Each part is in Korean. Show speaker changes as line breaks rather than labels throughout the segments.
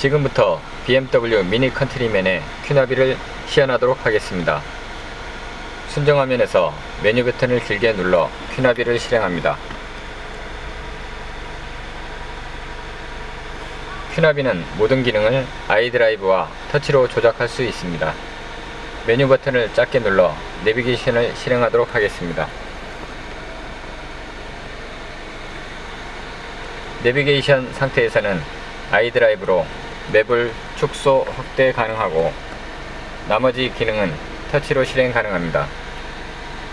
지금부터 BMW 미니 컨트리맨의 큐나비를 시연하도록 하겠습니다. 순정화면에서 메뉴 버튼을 길게 눌러 큐나비를 실행합니다. 큐나비는 모든 기능을 아이드라이브와 터치로 조작할 수 있습니다. 메뉴 버튼을 작게 눌러 내비게이션을 실행하도록 하겠습니다. 내비게이션 상태에서는 아이드라이브로 맵을 축소, 확대 가능하고 나머지 기능은 터치로 실행 가능합니다.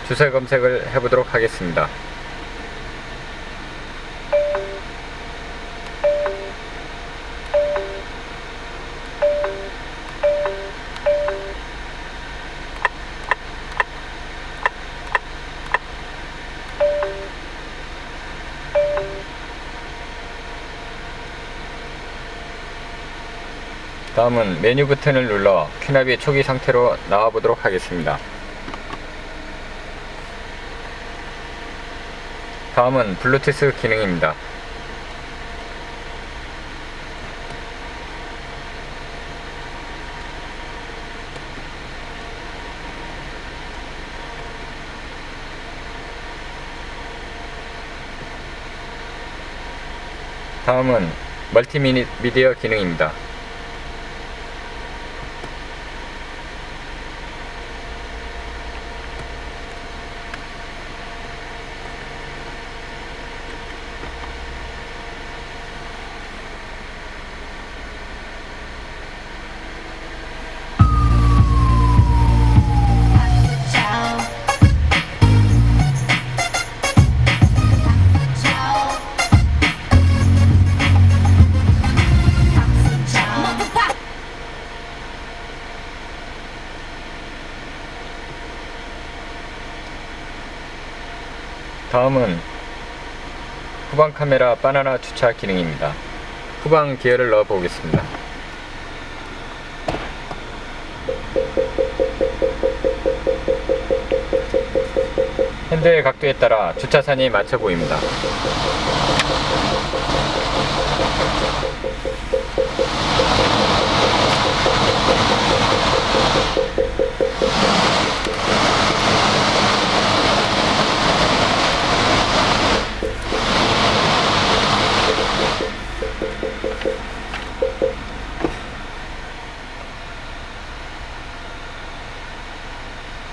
주소 검색을 해보도록 하겠습니다. 다음은 메뉴 버튼을 눌러 큐나비 초기 상태로 나와 보도록 하겠습니다. 다음은 블루투스 기능입니다. 다음은 멀티미디어 기능입니다. 다음은 후방 카메라 바나나 주차 기능입니다. 후방 기어를 넣어 보겠습니다. 핸들의 각도에 따라 주차선이 맞춰 보입니다.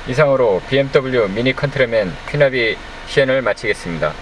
이상으로 BMW 미니 컨트롤맨 퀴나비 시연을 마치겠습니다.